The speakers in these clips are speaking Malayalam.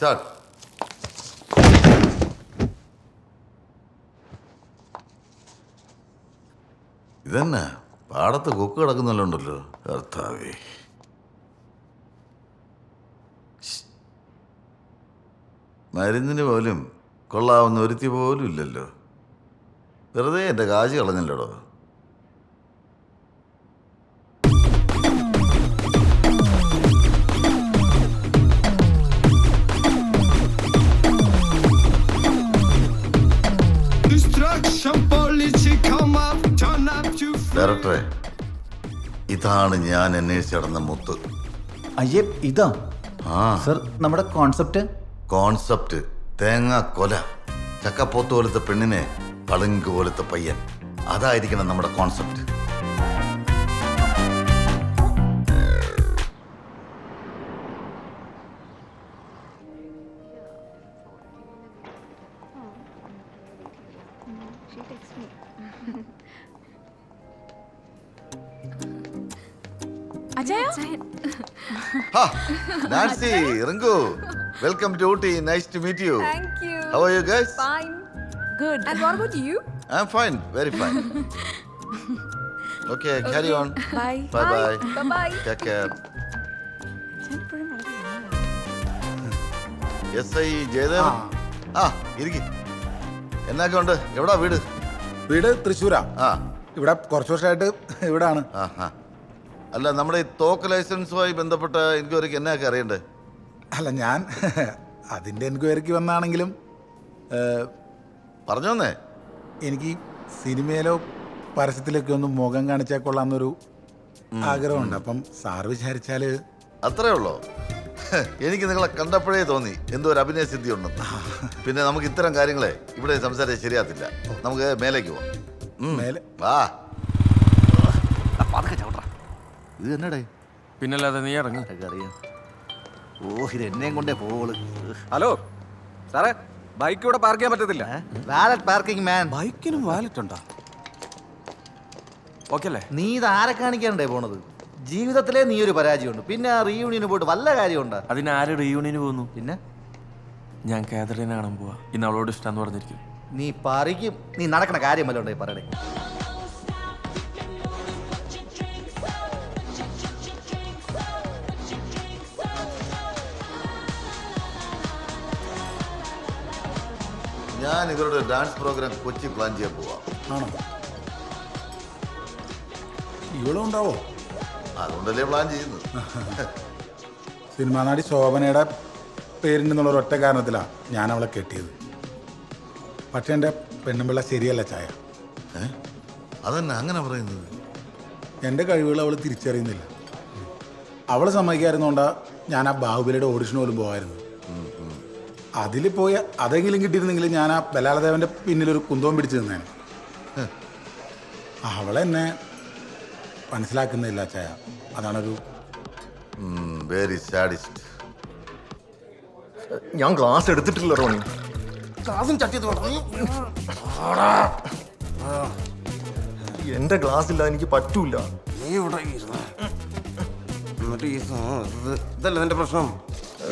സ്റ്റാർട്ട് ഇതന്നെ പാടത്ത് കൊക്ക് കിടക്കുന്നല്ലോ ഉണ്ടല്ലോ കർത്താവേ മരുന്നിന് പോലും കൊള്ളാവുന്ന ഒരുത്തി പോലും ഇല്ലല്ലോ. വെറുതെ എന്റെ കാശ് കളഞ്ഞല്ലോടോ? ഡയറക്ടറെ ഇതാണ് ഞാൻ അന്വേഷിച്ച് നടന്ന മുത്ത്. അയ്യേ ഇതാ. ആ. സർ നമ്മുടെ കോൺസെപ്റ്റ്? കോൺസെപ്റ്റ് തേങ്ങ കൊല. ചക്കപ്പോത്ത് പോലത്തെ പെണ്ണിനെ പളുങ്ക് പോലത്തെ പയ്യൻ. അതായിരിക്കണം നമ്മുടെ concept. She texts me. Nancy Rinku welcome to Ooty nice to meet you. Thank you how are you guys fine good and what about you? I am fine very fine okay carry on bye bye bye bye. Take care yes I Jayadevan ആ ഇരിക്കും. എന്നൊക്കെ ഉണ്ട്? എവിടാ വീട്? വീട് തൃശ്ശൂരാ. ആ. ഇവിടെ കുറച്ച് വർഷമായിട്ട് ഇവിടാണ്. ആ ആ അല്ല നമ്മുടെ ഈ തോക്ക് ലൈസൻസുമായി ബന്ധപ്പെട്ട എൻക്വയറിക്ക് എന്നൊക്കെ അറിയണ്ടേ? അല്ല ഞാൻ അതിന്റെ എൻക്വയറിക്ക് വന്നാണെങ്കിലും പറഞ്ഞോന്നേ. എനിക്ക് സിനിമയിലോ പരസ്യത്തിലൊക്കെ ഒന്ന് മുഖം കാണിച്ചാൽ കൊള്ളാമെന്നൊരു ആഗ്രഹമുണ്ട്. അപ്പം സാർ വിചാരിച്ചാൽ അത്രേ ഉള്ളോ? എനിക്ക് നിങ്ങളെ കണ്ടപ്പോഴേ തോന്നി എന്തോ ഒരു അഭിനയ സിദ്ധി ഉണ്ടെന്ന് പിന്നെ നമുക്ക് ഇത്തരം കാര്യങ്ങളെ ഇവിടെ സംസാരിച്ച് ശരിയാത്തില്ല നമുക്ക് മേലേക്ക് പോവാം. മേലെ വാ. ഇത് എന്നടേ പിന്നല്ലാതെ നീ ഇറങ്ങി. അറിയാം. ഓ ഇത് എന്നെയും കൊണ്ടേ പോൾ ഹലോ സാറേ ബൈക്ക് ഇവിടെ പാർക്ക് ചെയ്യാൻ പറ്റത്തില്ല. വാലറ്റ് പാർക്കിംഗ് മാൻ ബൈക്കിനും വാലറ്റ് ഉണ്ടോ? ഓക്കെ അല്ലേ? നീ ഇത് ആരെ കാണിക്കാണ്ടേ പോണത്? ജീവിതത്തിലെ നീ ഒരു പരാജയമുണ്ട്. പിന്നെ റീയൂണിയന് പോയിട്ട് വല്ല കാര്യമുണ്ട്? അതിന് ആര് റീയൂണിയന് പോകുന്നു പിന്നെ? ഞാൻ കാതറിനെ കാണാൻ പോവാ. ഇന്ന് അവളോട് ഇഷ്ടം പറഞ്ഞിരിക്കും നീ പറിക്കും നീ നടക്കണ കാര്യം ഉണ്ടേ പറയണേ ഞാൻ ഇവരുടെ ഡാൻസ് പ്രോഗ്രാം കൊച്ചി പ്ലാൻ ചെയ്യാൻ പോവാം. ആണോ? ഇവളും ഉണ്ടാവോ? അതുകൊണ്ടല്ലേ പ്ലാൻ ചെയ്യുന്നത്. സിനിമാ നടി ശോഭനയുടെ പേരിന്റെന്നുള്ള ഒറ്റ കാരണത്തിലാണ് ഞാൻ അവളെ കെട്ടിയത്. പക്ഷേ എന്റെ പെണ്ണുമ്പിള്ള ശരിയല്ല ചായ. ഏ? അതന്നെ അങ്ങനെ പറയുന്നത്. എന്റെ കഴിവുകൾ അവൾ തിരിച്ചറിയുന്നില്ല. അവൾ സമ്മതിക്കായിരുന്നോണ്ടാ ഞാൻ ആ ബാഹുബലിയുടെ ഓഡിഷൻ പോലും പോകായിരുന്നു അതിൽ പോയ അതെങ്കിലും കിട്ടിയിരുന്നെങ്കിൽ ഞാൻ ആ ബലാലദേവന്റെ പിന്നിലൊരു കുന്തവും പിടിച്ചു നിന്നേനെ. അവളെന്നെ മനസ്സിലാക്കുന്നില്ല ചായ. അതാണൊരു വെരി സാഡിസ്റ്റ് ഞാൻ ക്ലാസ് എടുത്തിട്ടില്ല റോണി. ക്ലാസ്സും ചട്ടി എന്റെ ക്ലാസ് ഇല്ല എനിക്ക് പറ്റൂല. നീ ഇവിടെ ഇതല്ല നിന്റെ പ്രശ്നം?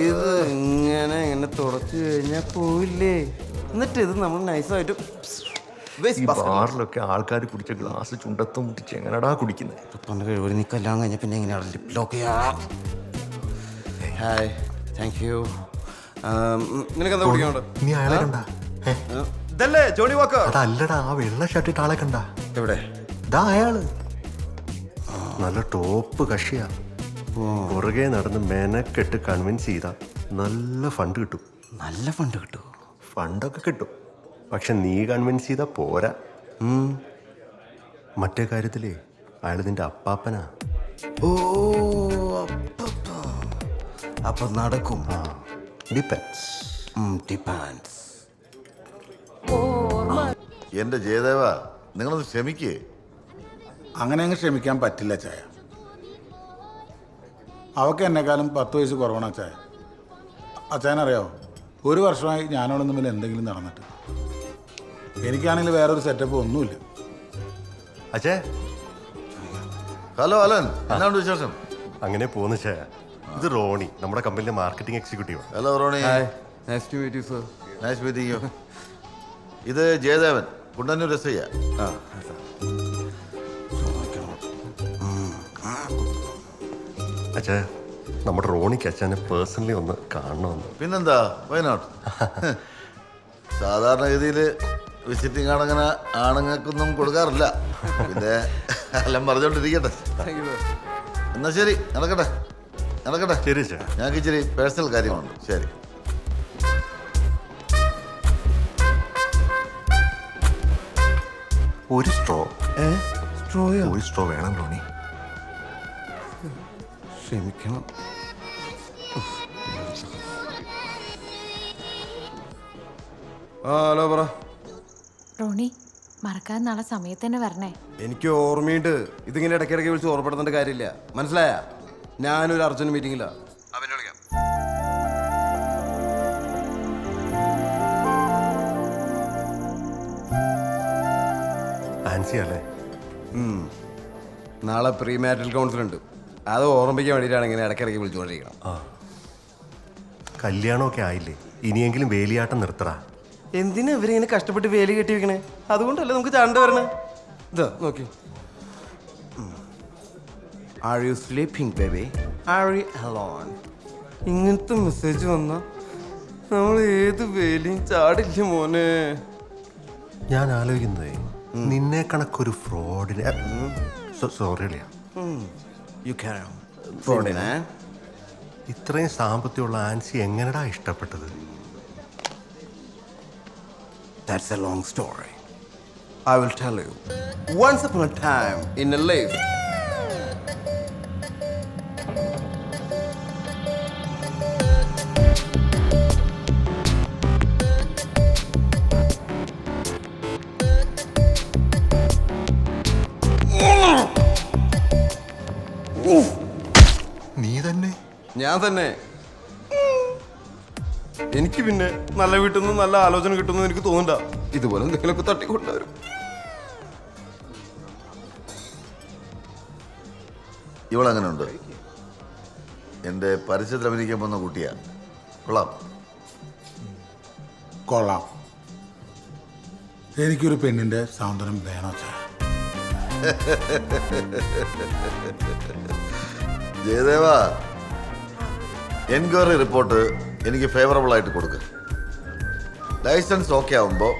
ഇത് ഇങ്ങനെ ഇങ്ങനെ തുടച്ചു കഴിഞ്ഞാൽ പോയില്ലേ എന്നിട്ട് ഇത് നമ്മൾ നൈസായിട്ട് ഈ ബാറിലൊക്കെ ആൾക്കാർ കുടിച്ച ഗ്ലാസ് ചുണ്ടത്തും മുട്ടിച്ച് എങ്ങനെടാ കുടിക്കുന്നത് കഴിവ് നീ കല്യാണം കഴിഞ്ഞ പിന്നെ എങ്ങനെയാണ് ലിപ് ലോക്ക് ചെയ്യാം. ഹായ് താങ്ക് യു നിനക്ക് എന്താ കുടിക്കാനുണ്ട് നീ അയാളെ കണ്ട? ഇതല്ലേ ജോണി വാക്കർ? അതല്ലടാ ആ വെള്ള ഷർട്ടിട്ട് ആളെ കണ്ട? എവിടെ? ഇതാ അയാൾ. നല്ല ടോപ്പ് കക്ഷിയാ പുറകെ നടന്ന് മെനക്കെട്ട് കൺവിൻസ് ചെയ്താ നല്ല ഫണ്ട് കിട്ടും. നല്ല ഫണ്ട് കിട്ടും ഫണ്ടൊക്കെ കിട്ടും. പക്ഷെ നീ കൺവിൻസ് ചെയ്താ പോരാ. മറ്റേ കാര്യത്തിലേ അയാൾ നിന്റെ അപ്പാപ്പനാ. ഓ അപ്പപ്പ. അപ്പൊ നടക്കും. ഡിപ്പെൻസ് ഡിപ്പാൻസ് എന്റെ ജയദേവ നിങ്ങളൊന്ന് ക്ഷമിക്കേ. അങ്ങനെ അങ്ങ് ക്ഷമിക്കാൻ പറ്റില്ല ചായ. അവക്ക് എന്നെക്കാളും പത്ത് വയസ്സ് കുറവാണ് അച്ചായ. അച്ചായനറിയാവോ ഒരു വർഷമായി ഞാനോട് തമ്മിൽ എന്തെങ്കിലും നടന്നിട്ട്. എനിക്കാണെങ്കിൽ വേറൊരു സെറ്റപ്പ് ഒന്നുമില്ല. അച്ഛേ ഹലോ അലൻ. എന്നാണ് വിശേഷം? അങ്ങനെ പോന്നു ചേ ഇത് റോണി നമ്മുടെ കമ്പനിയിലെ marketing executive hello Ronnie. Hi. Nice to meet you sir nice meeting you ഇത് ജയദേവൻ കുണ്ടന്നൂർ എസ് ഐ ആ. അച്ഛാ നമ്മുടെ റോണിക്ക് അച്ഛനെ പേഴ്സണലി ഒന്ന് കാണണമെന്ന്. പിന്നെന്താ? വയനാട് സാധാരണഗതിയിൽ വിസിറ്റിംഗ് ആണങ്ങനെ ആണുങ്ങൾക്കൊന്നും കൊടുക്കാറില്ല. പിന്നെ എല്ലാം സർ എന്നാ ശരി നടക്കട്ടെ. നടക്കട്ടെ. ശരി അച്ഛാ. ഞങ്ങൾക്ക് ഇച്ചിരി പേഴ്സണൽ കാര്യമുണ്ട് ശരി. ഒരു സ്ട്രോ സ്ട്രോയോ ഒരു സ്ട്രോ വേണം റോണി. ക്ഷമിക്കണം. ആ ഹലോ പറ. റോണി മറക്കാൻ നാളെ സമയത്ത് തന്നെ വരണേ. എനിക്ക് ഓർമ്മയുണ്ട്. ഇതിങ്ങനെ ഇടയ്ക്കിടയ്ക്ക് വിളിച്ച് ഓർമ്മപ്പെടുത്തേണ്ട കാര്യമില്ല. മനസ്സിലായ? ഞാനൊരു അർജന്റ് മീറ്റിംഗില്ല അവനെ വിളിക്കാം. ആൻസി അല്ലേ. നാളെ പ്രീ മാരിറ്റൽ കൗൺസിൽ ഉണ്ട് അത് ഓർമ്മിക്കാൻ വേണ്ടിയിട്ടാണ് ഇങ്ങനെ ഇടയ്ക്കിടയ്ക്ക് വിളിച്ചുകൊണ്ടിരിക്കണം കല്യാണമൊക്കെ ആയില്ലേ? ഇനിയെങ്കിലും വേലിയാട്ടം നിർത്തടാ. എന്തിനാ ഇവരിങ്ങനെ കഷ്ടപ്പെട്ട് വേലി കെട്ടി വെക്കണേ? അതുകൊണ്ടല്ലേ നമുക്ക് ചാണ്ട വരണേ? ഇതാ നോക്കി. Are you sleeping baby are you alone ഇങ്ങനത്തെ മെസ്സേജ് വന്ന നമ്മൾ ഏത് വേലിയും ചാടില്ല മോനെ. ഞാൻ ആലോചിക്കുന്നതേ നിന്നെ കണക്കൊരു ഫ്രോഡിനെ സോറി അളിയാ. യു ക്യാൻ ഇത്രയും സാമ്പത്തികമുള്ള ആൻസി എങ്ങനെടാ ഇഷ്ടപ്പെട്ടത് That's a long story. I will tell you. Once upon a time in a life. ഞാൻ തന്നെ. എനിക്ക് പിന്നെ നല്ല വീട്ടിൽ നിന്ന് നല്ല ആലോചന കിട്ടുമെന്ന് എനിക്ക് തോന്നണ്ട ഇതുപോലെ എന്തെങ്കിലുമൊക്കെ തട്ടിക്കൊണ്ടുവരും. ഇവളങ്ങനെ ഉണ്ട് എന്റെ പരസ്യത്തിൽ അഭിനയിക്കാൻ പോകുന്ന കുട്ടിയാ. കൊള്ളാം. കൊള്ളാം. എനിക്കൊരു പെണ്ണിന്റെ സാന്ത്വനം വേണോ ജയദേവ എൻക്വയറി റിപ്പോർട്ട് എനിക്ക് ഫേവറബിൾ ആയിട്ട് കൊടുക്കുക ലൈസൻസ് ഓക്കെ ആവുമ്പോൾ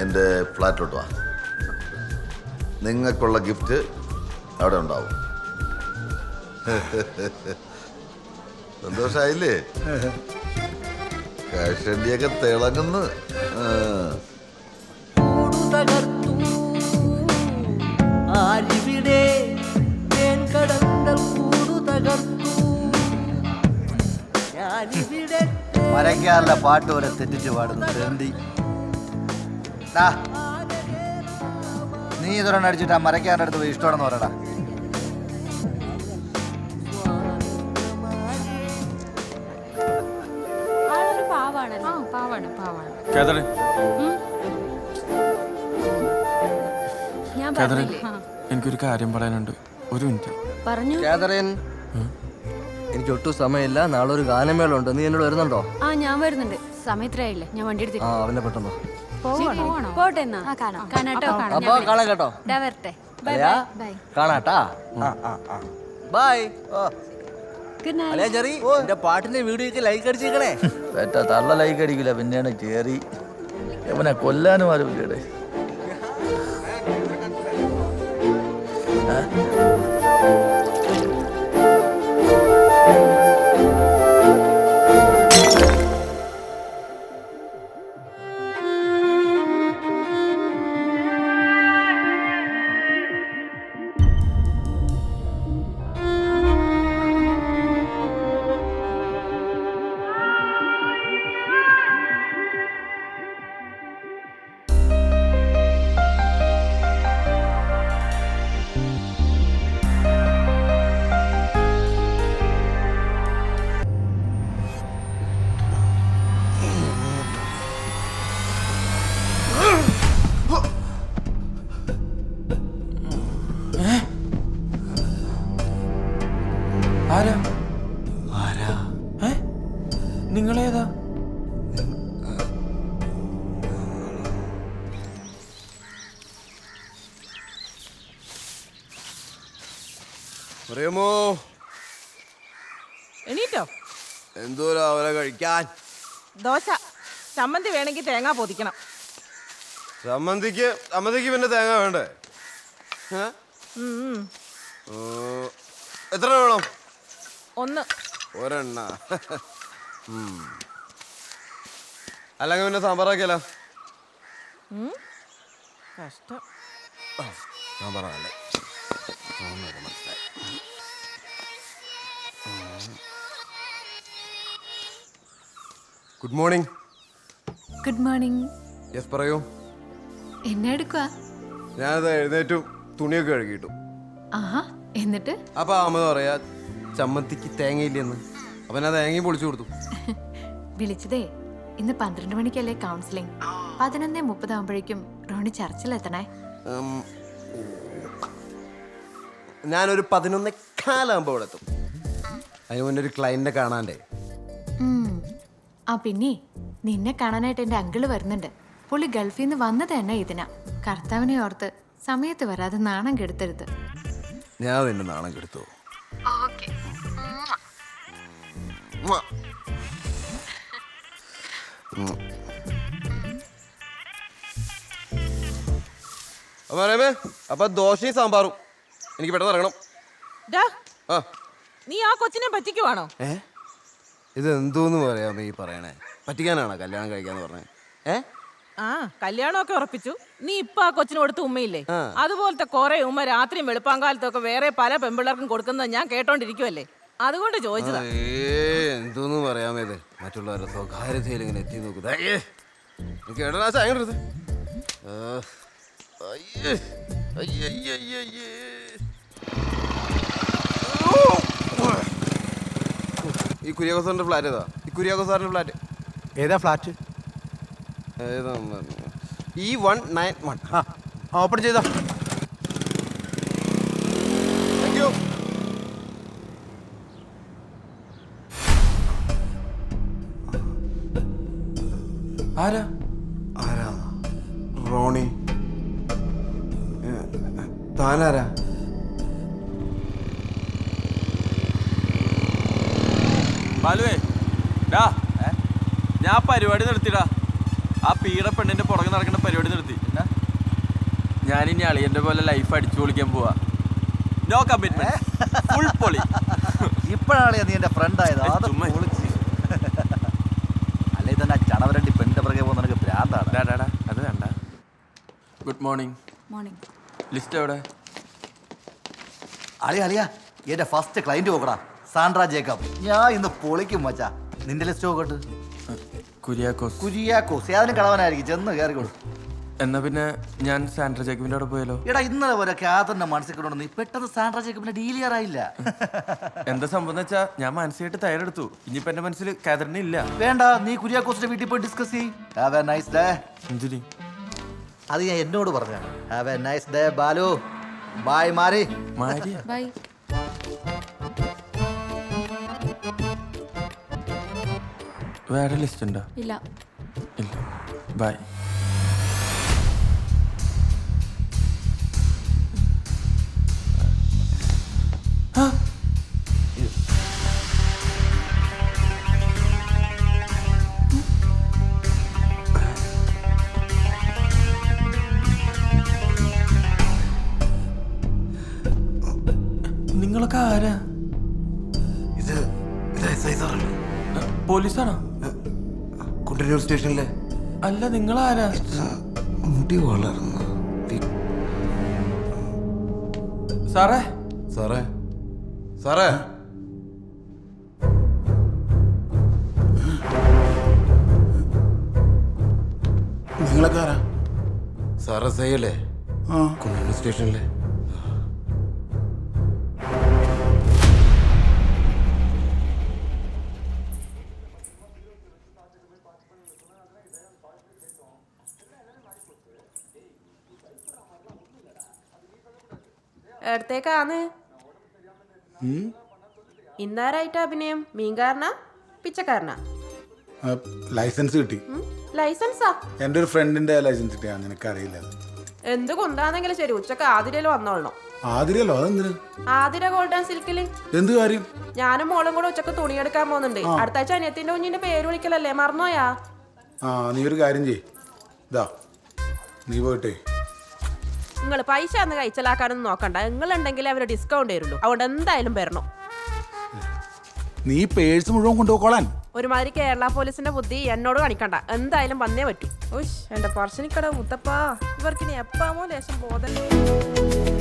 എന്റെ ഫ്ലാറ്റിലോട്ട് വാ. നിങ്ങൾക്കുള്ള ഗിഫ്റ്റ് അവിടെ ഉണ്ടാവും. സന്തോഷായില്ലേ? കാഷണ്ടിയൊക്കെ തിളങ്ങുന്നു. മരക്കാറിലെ പാട്ട് വരെ തെറ്റിച്ച് പാടുന്നു. തെണ്ടി. നീ ഇതൊരെണ്ണം അടിച്ചിട്ട് ആ മരക്കാരുടെ അടുത്ത് പോയി ഇഷ്ടമാണെന്ന് പറയടാ. എനിക്കൊരു കാര്യം പറയാനുണ്ട്. ഒരു മിനിറ്റ്. പറഞ്ഞു. എനിക്ക് ഒട്ടും സമയമില്ല. നാളെ ഒരു ഗാനമേള ഉണ്ട് നീ എന്നോട് വരുന്നുണ്ടോ? ആ ഞാൻ വരുന്നുണ്ട്. സമയത്രയായില്ല ഞാൻ വണ്ടി എടുത്തിട്ട് ആ അവനെ പെട്ടെന്ന് പോട്ടെ എന്നാ. കാണാം. കാണാട്ടോ അപ്പൊ കാണാം കേട്ടോ. ഇതാ വരട്ടെ. ബൈ ബൈ കാണാട്ടാ? ബൈ. ഗുഡ് നൈറ്റ് അലയാ ചെറി. എന്റെ പാട്ടിന്റെ വീഡിയോക്ക് ലൈക്ക് അടിച്ചേക്കണേ. പെറ്റ തള്ള ലൈക്ക് അടിക്കില്ല. പിന്നെയാണ് കേറി ഇവനെ കൊല്ലാനും ആരുമില്ലേ Huh? നിങ്ങളേതാ? അറിയാമോ എണീറ്റോ? എന്തോ രാവിലെ കഴിക്കാൻ. ദോശ. ചമ്മന്തി വേണമെങ്കിൽ തേങ്ങ പൊതിക്കണം. ചമ്മന്തിക്ക് ചമ്മന്തിക്ക് പിന്നെ തേങ്ങ വേണ്ടേ? ഏ? ഓ, എത്ര വേണം? ഒന്ന്. ഒരെണ്ണ. അല്ലെങ്കിൽ പിന്നെ സാമ്പാറാക്കിയല്ലോ. കഷ്ടം. സാമ്പാറല്ലേ good morning good morning yes പറയൂ. എന്നെ എടുക്കുക ഞാനത് എഴുന്നേറ്റു തുണിയൊക്കെ കഴുകിയിട്ടു. ആഹാ എന്നിട്ട്? അപ്പൊ അമ്മ പറയാ ചമ്മന്തിക്ക് തേങ്ങയില്ലെന്ന്. അപ്പൊ അത് തേങ്ങയും പൊളിച്ചു കൊടുത്തു. വിളിച്ചതേ ഇന്ന് പന്ത്രണ്ട് മണിക്കല്ലേ കൗൺസിലിംഗ് പതിനൊന്നേ മുപ്പതാകുമ്പോഴേക്കും റോണി ചർച്ചിലെത്തണേ. ഞാനൊരു പതിനൊന്ന് കാലാകുമ്പോൾ ഇവിടെ എത്തും. അതിന് മുന്നേ ഒരു ക്ലയന്റിനെ കാണാണ്ടേ. ആ പിന്നെ നിന്നെ കാണാനായിട്ട് എന്റെ അങ്കിൾ വരുന്നുണ്ട്. പുള്ളി ഗൾഫിൽ നിന്ന് വന്നത് തന്നെ ഇതിനാ. കർത്താവിനെ ഓർത്ത് സമയത്ത് വരാതെ നാണം കെടുത്തരുത്. ഞാൻ നാണം കെടുത്തു. പറയാമേ അപ്പൊ ദോശയും സാമ്പാറും. എനിക്ക് പെട്ടെന്ന് ഇറങ്ങണം. ആ. നീ ആ കൊച്ചിനെ പറ്റിക്കുവാണോ? ഏ? ഇത് എന്തോന്ന് പറയാമേ ഈ പറയണേ? പറ്റിക്കാനാണോ കല്യാണം കഴിക്കാന്ന് പറഞ്ഞേ? ഏ? ആ കല്യാണമൊക്കെ ഉറപ്പിച്ചു. നീ ഇപ്പൊ ആ കൊച്ചിന് കൊടുത്ത ഉമ്മയില്ലേ. അതുപോലത്തെ കുറെ ഉമ്മ രാത്രിയും വെളുപ്പാങ്കാലത്തും ഒക്കെ വേറെ പല പെമ്പിള്ളേർക്കും കൊടുക്കുന്നത് ഞാൻ കേട്ടോണ്ടിരിക്കുവല്ലേ? അതുകൊണ്ട് ചോദിച്ചതാ. ഏ എന്തോന്ന് പറയാമേ ഇത്? മറ്റുള്ളവരുടെ സ്വകാര്യതയിൽ ഇങ്ങനെ എത്തി നോക്കുക അയ്യേ എനിക്ക് ഈ കുര്യാക്കോ സാറിന്റെ ഫ്ലാറ്റ് ഏതാ? ഈ കുര്യാക്കോ സാറിന്റെ ഫ്ലാറ്റ്. ഏതാ ഫ്ലാറ്റ്? ഏതാ ഈ വൺ നയൻ വൺ. ഓപ്പൺ ചെയ്തോ. ആരാ? ആരാ? റോണി. താനാരാ? ബാലുവേ ഡാ ഞാൻ പരിപാടി നിർത്തിടാ. ആ പീറ പെണ്ണിന്റെ പുറകെ നടക്കുന്ന പരിപാടി നിർത്തി. ഞാനിനി അളിയന്റെ പോലെ ലൈഫ് അടിച്ചു പൊളിക്കാൻ പോവാ. നോ കമ്മിറ്റ്മെന്റ് ഫുൾ പൊളി. ഇപ്പോഴാണ് നീ എന്റെ ഫ്രണ്ട് ആയത് ഏയ്, അത് ചുമ്മാ. പൊളിച്ച്. അല്ലേ തന്നെ ചണവരണ്ടി പെണ്ണിന്റെ പിറകെ പോകുന്ന നിനക്ക് ഭ്രാന്താണ് ഡാ, ഡാ, ഡാ, അത് വേണ്ട ഗുഡ് മോർണിംഗ് മോർണിംഗ് ലിസ്റ്റ് എവിടെ? അളിയ അളിയ. എന്റെ ഫസ്റ്റ് ക്ലൈന്റ് പോകടാ സാൻഡ്ര ജേക്കബ്. ഞാൻ ഇന്ന് പൊളിക്കും മച്ചാ. നിന്റെ ലിസ്റ്റ് നോക്കട്ട് കുര്യാക്കോസ്. കുര്യാക്കോസ്. ഏതിനും കളവനായിരിക്കും. ചെന്ന് കയറിക്കോളൂ എന്നാ പിന്നെ ഞാൻ സാൻഡ്ര ജേക്കബിന്റെ അവിടെ പോയാലോ? എടാ ഇന്നലെ പോലെ കാതറിന്റെ മനസ്സിൽ കൊണ്ടു നീ പെട്ടെന്ന് സാൻഡ്ര ജേക്കബിന്റെ ഡീൽ ചെയ്യാറായില്ല. എന്താ സംഭവം എന്ന് വെച്ചാ ഞാൻ മാനസികമായിട്ട് തയ്യാറെടുത്തു. ഇനിയിപ്പോ എന്റെ മനസ്സിൽ കാതറിന് ഇല്ല. വേണ്ട നീ കുര്യാക്കോസിന്റെ വീട്ടിൽ പോയി ഡിസ്കസ് ചെയ്യ്. ഹാവ് എ നൈസ് ഡേ എന്തിന്? അത് ഞാൻ എന്നോട് പറഞ്ഞാണ് have a nice day Balu. Bye മാറി മാരി? ബൈ വേറെ ലിസ്റ്റ് ഉണ്ടോ? ഇല്ല. ഇല്ല. ബൈ നിങ്ങളാരാ? മുടി വളർന്നു സാറേ? സാറേ? സാറേ? നിങ്ങളൊക്കെ ആരാ? സാറേ സൈ അല്ലേ സ്റ്റേഷനിലെ. എടുത്തേക്കാന്ന് ഇന്നാരായിട്ട് അഭിനയം? മീൻകാരനാ? പിച്ചക്കാരനാ? ലൈസൻസ് കിട്ടി. ലൈസൻസാ? എന്റെ ഒരു ഫ്രണ്ടിന്റെ ലൈസൻസ് കിട്ടിയാ നിനക്ക് അറിയില്ല. എന്ത് കൊണ്ടാണെങ്കിലും ശരി ഉച്ചയ്ക്ക് ആതിരയിൽ വന്നോളണം. ആതിരല്ലോ അതെന്തിന്? ആതിര ഗോൾഡൻ ആൻഡ് സിൽക്കിൽ. എന്ത് കാര്യം? ഞാനും മോളും കൂടെ ഉച്ചയ്ക്ക് തുണി എടുക്കാൻ പോകുന്നുണ്ട്. അടുത്ത ആഴ്ച അനിയത്തിന്റെ കുഞ്ഞിന്റെ പേര് വിളിക്കലല്ലേ? മറന്നോയാ ആ നീ ഒരു കാര്യം ചെയ്യ്. ഇതാ നീ പോയിട്ടേ. നിങ്ങൾ പൈസ ഒന്ന് കഴിച്ചലാക്കാനൊന്നും നോക്കണ്ട. നിങ്ങളുണ്ടെങ്കിൽ അവർ ഡിസ്കൗണ്ട് തരുള്ളൂ. അതുകൊണ്ട് എന്തായാലും വരണം. നീ പേഴ്സ് മുഴുവൻ കൊണ്ടുപോകാൻ ഒരുമാതിരി കേരള പോലീസിന്റെ ബുദ്ധി എന്നോട് കാണിക്കണ്ട. എന്തായാലും വന്നേ പറ്റൂ. ഉഷ് എന്റെ പറശ്ശിനിക്കട മുത്തപ്പാ. ഇവർക്കിനി എപ്പാമോ ലേശം ബോധം.